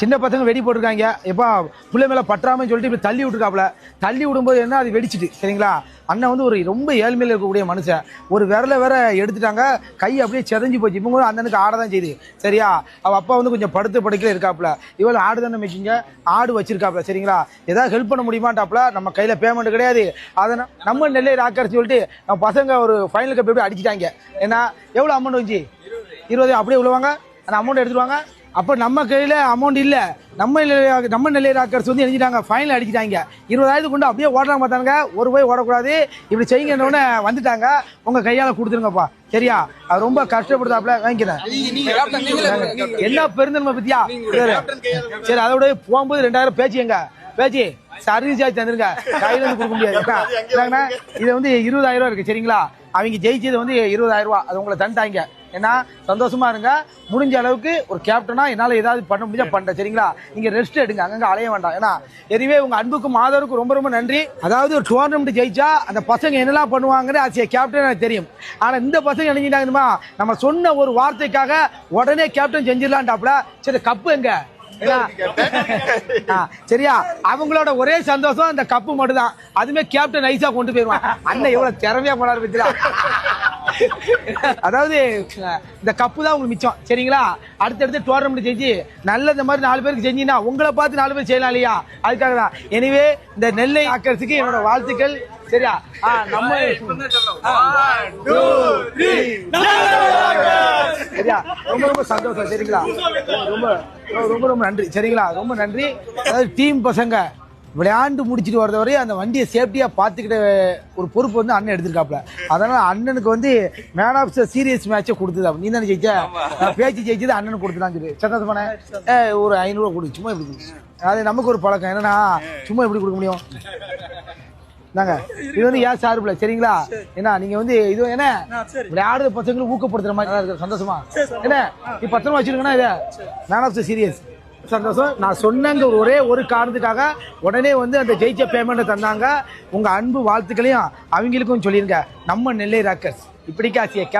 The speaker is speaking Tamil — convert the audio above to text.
சின்ன பசங்க வெடி போட்டிருக்காங்க. எப்பா பிள்ளை மேலே பற்றாமன்னு சொல்லிட்டு இப்படி தள்ளி விட்டுருக்காப்ல தள்ளி விடும்போது என்ன அது வெடிச்சிட்டு சரிங்களா? அண்ணன் வந்து ஒரு ரொம்ப ஏழ்மையில் இருக்கக்கூடிய மனுஷன். ஒரு விரல வேற எடுத்துட்டாங்க. கை அப்படியே செதஞ்சு போச்சு. இவங்க கூட அண்ணனுக்கு ஆட தான் செய்யுது. சரியா? அவள் அப்பா வந்து கொஞ்சம் படுத்து படுக்கையில இருக்காப்ல இவள் ஆடு தானே மிச்சிங்க ஆடு வச்சிருக்காப்புல சரிங்களா? ஏதாவது ஹெல்ப் பண்ண முடியுமாட்டாப்புல நம்ம கையில் பேமெண்ட் கிடையாது. அதை நம்ம நெல்லை ராக்கர் சொல்லிட்டு நம்ம பசங்க ஒரு ஃபைனல் கப் எப்படி அடிச்சிட்டாங்க. ஏன்னா எவ்வளோ அமௌண்ட் வந்துச்சு? இருபது. அப்படியே விழுவாங்க அந்த அமௌண்ட் எடுத்துருவாங்க அப்போ நம்ம கையில் அமௌண்ட் இல்லை. நம்ம நம்ம நிலைய ராக்கர்ஸ் வந்து எழுதிட்டாங்க ஃபைனல் அடிச்சிட்டாங்க இருபதாயிரத்து கொண்டு அப்படியே ஓடலாம் பார்த்தாங்க ஒரு போய் ஓடக்கூடாது. இப்படி செய்யுங்கன்னு வந்துட்டாங்க. உங்கள் கையால் கொடுத்துருங்கப்பா. சரியா? அது ரொம்ப கஷ்டப்படுதாப்புல வாங்கிக்கிறேன். என்ன பெருந்தன்மை பத்தியா? சரி. சரி. அதோட போகும்போது ரெண்டாயிரம் பேச்சு எங்க? பேச்சு சர்வீஸ் சார்ஜ் தந்துருங்க. கையில இருந்து கொடுக்க முடியாது. இது வந்து இருபதாயிரம் ரூபா இருக்கு சரிங்களா? அவங்க ஜெயிச்சது வந்து இருபதாயிரம் ரூபா. அது உங்களை தந்துட்டாங்க. ஏன்னா சந்தோஷமா இருங்க. முடிஞ்ச அளவுக்கு ஒரு கேப்டனா என்னால ஏதாவது பண்ண முடிஞ்சா பண்றேன் சரிங்களா? நீங்க ரெஸ்ட் எடுங்க. அங்கங்க அலைய வேண்டாம். ஏன்னா எதுவே உங்க அன்புக்கும் ஆதரவுக்கும் ரொம்ப ரொம்ப நன்றி. அதாவது ஒரு டோர்னமெண்ட் ஜெயிச்சா அந்த பசங்க என்னெல்லாம் பண்ணுவாங்கன்னு அது கேப்டன் எனக்கு தெரியும். ஆனா இந்த பசங்க நினைஞ்சிட்டாங்கம்மா நம்ம சொன்ன ஒரு வார்த்தைக்காக உடனே கேப்டன் செஞ்சிடலான்டாப்ல சரி கப்பு எங்க? சரியா? அவங்களோட ஒரே சந்தோஷம் இந்த கப்பு மட்டும் தான் அதுமே கேப்டன் ஐசா கொண்டு போயிருவான் அண்ணன் எவ்வளவு திறமையா போனாரு பத்தியா அதாவது இந்த கப்பு தான் உங்களுக்கு மிச்சம். சரிங்களா? அடுத்தடுத்து டோர்னமெண்ட் செஞ்சு நல்ல இந்த மாதிரி நாலு பேருக்கு செஞ்சீங்கன்னா உங்களை பார்த்து நாலு பேர் செய்யலாம் இல்லையா? அதுக்காக தான். எனவே இந்த நெல்லை ஆக்கிறதுக்கு என்னோட வாழ்த்துக்கள். சரியா? நம்ம சரியா? ரொம்ப ரொம்ப சந்தோஷம் சரிங்களா? ரொம்ப ரொம்ப ரொம்ப நன்றி. சரிங்களா? ரொம்ப நன்றி. அதாவது டீம் பசங்க விளையாண்டு முடிச்சிட்டு வரத வரையும் அந்த வண்டியை சேஃப்டியாக பார்த்துக்கிட்ட ஒரு பொறுப்பு வந்து அண்ணன் எடுத்திருக்காப்ல அதனால அண்ணனுக்கு வந்து மேன் ஆஃப் த சீரியஸ் மேட்சை கொடுத்தது நீ தானே ஜெயிச்ச? பேச்சு ஜெயிச்சது அண்ணனுக்கு கொடுத்துதான் சொல்லி. சந்தோஷமான ஒரு ஐநூறுரூவா கொடு. சும்மா இப்படி அது நமக்கு ஒரு பழக்கம். என்னன்னா சும்மா எப்படி கொடுக்க முடியும்? நாங்க இது வந்து ஏன் சார்பில்? சரிங்களா? என்ன நீங்க வந்து இது என்ன? விளையாடுற பசங்களுக்கு ஊக்கப்படுத்துற மாதிரி இருக்கு. சந்தோஷமா? என்ன? நீ பத்திரமா வச்சிருக்கனா இதை? மேன் ஆஃப் த சீரியஸ் சந்தோஷம். நான் சொன்னங்க ஒரே ஒரு காரணத்துக்காக உடனே வந்து அந்த ஜெயிச்ச பேமெண்ட்டை தந்தாங்க. உங்க அன்பு வாழ்த்துக்களையும் அவங்களுக்கும் சொல்லிருங்க. நம்ம நெல்லை ராக்கர்ஸ் இப்படிக்கா